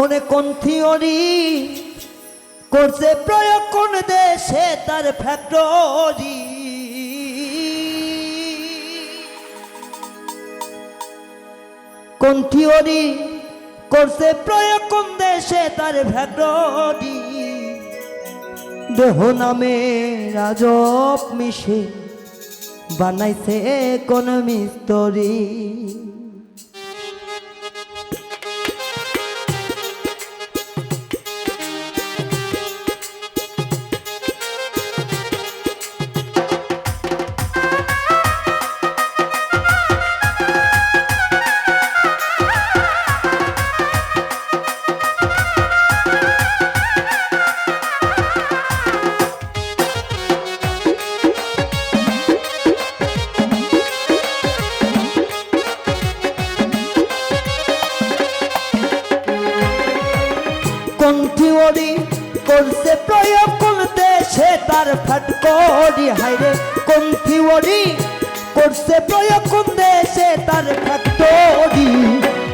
One কোন theory করছে প্রয়োগ কোন দেশে তার ফ্যাক্টরি? কোন থিওরি করছে প্রয়োগ কোন দেশে তার ফ্যাক্টরি? দেহ নামে রাজব মিশে, বানাইছে কোন মিস্তরি। কোন থিওরি করছে প্রয়োগ কোন দেশে তার ফ্যাক্টরি হাইরে কোন থিওরি করছে প্রয়োগ কোন দেশে তার ফ্যাক্টরি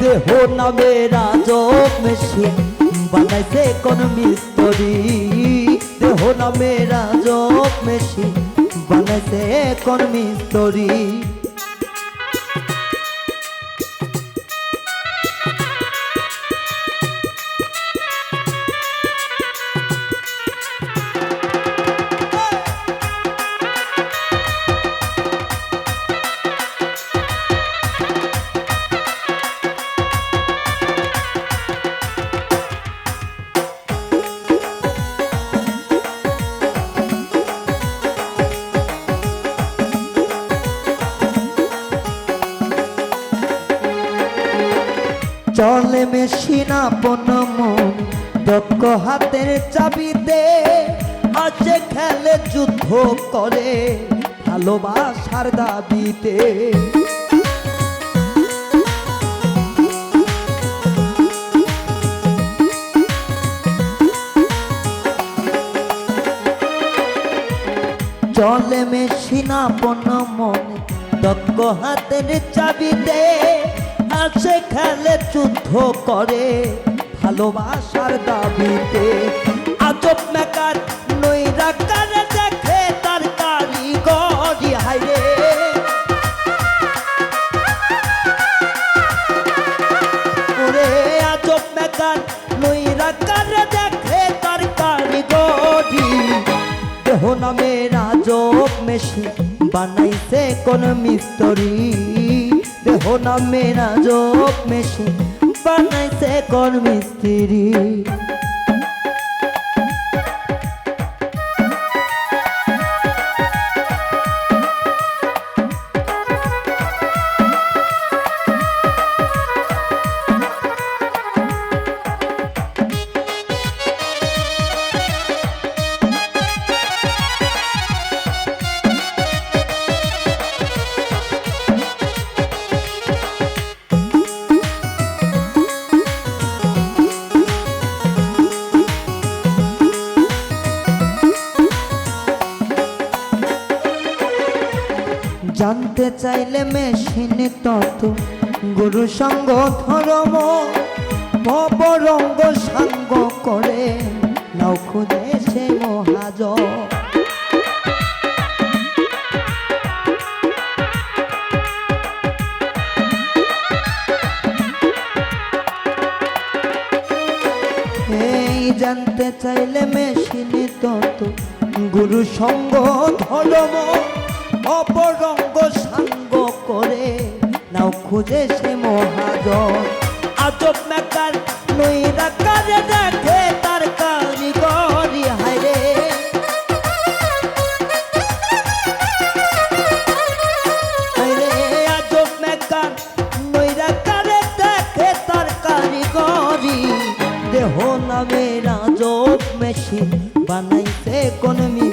দেহ নামে রাজক মেশিন, বানাইছে কোন মিস্তরি। দেহ নামে রাজক মেশিন, বানাইছে কোন মিস্তরি। মেশিন আপন মন। দক্ষ হাতের চাবিতে আছে খেলে যুদ্ধ করে, ভালোবাসার দাবিতে। চলে মেশিন আপন মনে। দক্ষ হাতের চাবিতে খেলে যুদ্ধ করে, ভালোবাসার দাবিতে। আজব মেকার দেখে তার কারিগরি হাইরে ওরে, আজব মেকার দেখে তার কারিগরি। দেহ নামে রাজব বানাইছে কোন মিস্তরি। দেহ নামে রাজব মেশি বানাইছে কোন চাইলে মেশিন তত গুরু সঙ্গ ধর্ম ভবরঙ্গ সাঙ্গ করে। নাও খুঁজে মহাজ জানতে চাইলে মেশিন তত গুরু সঙ্গ ধর্ম অপরঙ্গ সাঙ্গ করে নাও খুঁজে সে মহাজন। আজব মেকার নইরা দেখে তার কারিগরি দেহ নামে রাজব মেশিন বানাইছে কোন মিস্ত্রি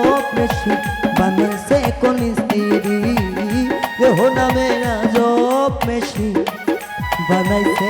মেশিন বানাইছে কোন স্ত্রী? দেহ নামে রাজক মেশিন। বানাইছে